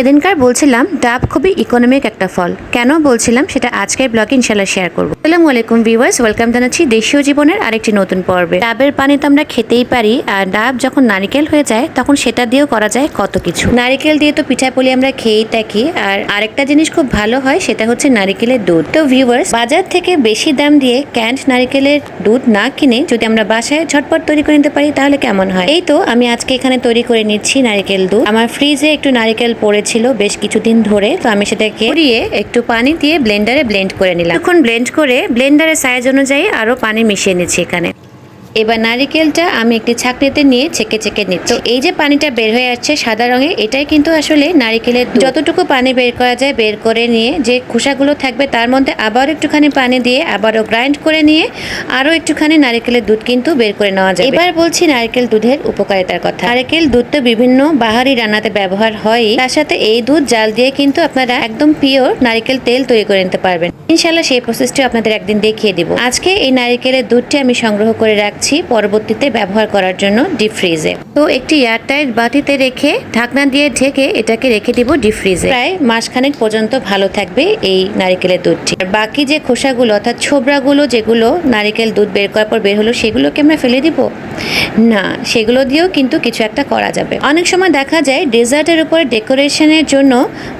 সেদিনকার বলছিলাম, ডাব খুবই ইকোনমিক একটা ফল। কেন বলছিলাম, সেটা আজকের ব্লগে ইনশাল্লাহ শেয়ার করব। আসসালামু আলাইকুম ভিউয়ার্স ওয়েলকাম জানাচ্ছি দেশীয় জীবনের আরেকটি নতুন পর্বে। ডাবের পানি তো আমরা খেতেই পারি, আর ডাব যখন নারিকেল হয়ে যায়, তখন সেটা দিয়েও করা যায় কত কিছু। নারিকেল দিয়ে তো পিঠা পিঠাপুলি আমরা খেয়েই থাকি, আর আরেকটা জিনিস খুব ভালো হয়, সেটা হচ্ছে নারিকেলের দুধ। তো ভিউয়ার্স বাজার থেকে বেশি দাম দিয়ে ক্যান্ড নারিকেলের দুধ না কিনে যদি আমরা বাসায় ঝটপট তৈরি করে নিতে পারি, তাহলে কেমন হয়? এই তো আমি আজকে এখানে তৈরি করে নিচ্ছি নারিকেল দুধ। আমার ফ্রিজে একটু নারিকেল পড়েছিল বেশ কিছুদিন ধরে, তো আমি সেটাকে পুড়িয়ে একটু পানি দিয়ে ব্লেন্ডারে ব্লেন্ড করে নিলাম। এখন ব্লেন্ড করে ব্লেন্ডারের সাইজ অনুযায়ী আরও পানি মিশিয়ে নিচ্ছি এখানে। এবার নারিকেলটা আমি একটি ছাকনিতে নিয়ে ছেঁকে ছেঁকে নিচ্ছি। তো এই যে পানিটা বের হয়ে আসছে সাদা রঙে, এটাই কিন্তু আসলে নারিকেলের যতটুকু পানি বের করা যায় বের করে নিয়ে যে খোসাগুলো থাকবে তার মধ্যে আবার একটুখানি পানি দিয়ে আবারও গ্রাইন্ড করে নিয়ে আরও একটুখানি নারিকেলের দুধ কিন্তু বের করে নেওয়া যায় এবার বলছি নারকেল দুধের উপকারিতার কথা। নারকেল দুধ তো বিভিন্ন বাহারি রান্নাতে ব্যবহার হয়। তার সাথে এই দুধ জাল দিয়ে কিন্তু আপনারা একদম পিওর নারকেল তেল তৈরি করে নিতে পারবেন। ইনশাল্লাহ সেই প্রসেসটি আপনাদের একদিন দেখিয়ে দিব। আজকে এই নারিকেলের দুধটি আমি সংগ্রহ করে রাখছি পরবর্তীতে ব্যবহার করার জন্য ডিপ ফ্রিজে তো একটি এয়ারটাইট বাটিতে রেখে ঢাকনা দিয়ে ঢেকে এটাকে রেখে দিব ডিপ ফ্রিজে প্রায় মাসখানেক পর্যন্ত ভালো থাকবে এই নারিকেলের দুধটি। আর বাকি যে খোসাগুলো, অর্থাৎ ছোবড়াগুলো যেগুলো নারিকেল দুধ বের করার পর বের হলো, সেগুলোকে আমরা ফেলে দিব? না, সেগুলো দিয়েও কিন্তু কিছু একটা করা যাবে। অনেক সময় দেখা যায় ডেজার্টের উপরে ডেকোরেশনের জন্য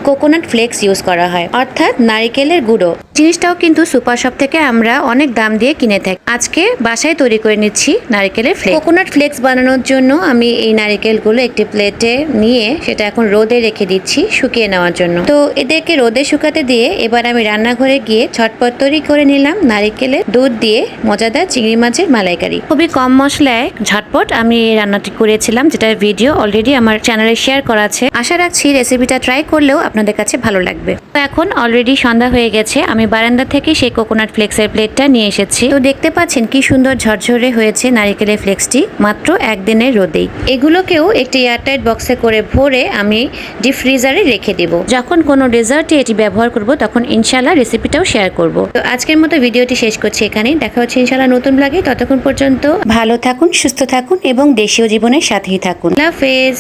কোকোনাট ফ্লেক্স ইউজ করা হয়, অর্থাৎ নারিকেলের গুঁড়ো। জিনিসটাও কিন্তু সুপার শপ থেকে আমরা অনেক দাম দিয়ে কিনে থাকি। আজকে বাসায় তৈরি করে নিচ্ছি নারিকেলের ফ্লেক্স কোকোনাট ফ্লেক্স বানানোর জন্য আমি এই নারিকেলগুলো একটি প্লেটে নিয়ে সেটা এখন রোদে রেখে দিচ্ছি শুকিয়ে নেওয়ার জন্য। তো এদেরকে রোদে শুকাতে দিয়ে এবার আমি রান্নাঘরে গিয়ে ছটপট তৈরি করে নিলাম নারিকেলের দুধ দিয়ে মজাদার চিংড়ি মাছের মালাইকারি। খুবই কম মশলায় ঝটপট আমি এই রান্নাটি করেছিলাম, যেটা ভিডিও অলরেডি আমার চ্যানেলে শেয়ার করা আছে। আশা রাখছি রেসিপিটা ট্রাই করলেও আপনাদের কাছে ভালো লাগবে। তো এখন অলরেডি সন্ধ্যা হয়ে গেছে, আমি বারান্দা থেকে সেই কোকোনাট ফ্লেক্সের প্লেটটা নিয়ে এসেছি। তো দেখতে পাচ্ছেন কি সুন্দর ঝরঝরে হয়েছে নারিকেলের ফ্লেক্সটি মাত্র একদিনের রোদেই। এগুলোকেও একটি এয়ারটাইট বক্সে করে ভরে আমি ডিপ ফ্রিজারে রেখে দিব। যখন কোনো ডেজার্টে এটি ব্যবহার করব, তখন ইনশাল্লাহ রেসিপিটাও শেয়ার করব। তো আজকের মতো ভিডিওটি শেষ করছি এখানেই। দেখা হচ্ছে ইনশাল্লাহ নতুন লাগে ততক্ষণ পর্যন্ত ভালো থাকুন, সুস্থ থাকুন এবং দেশীয় জীবনের সাথেই থাকুন। হাফেজ।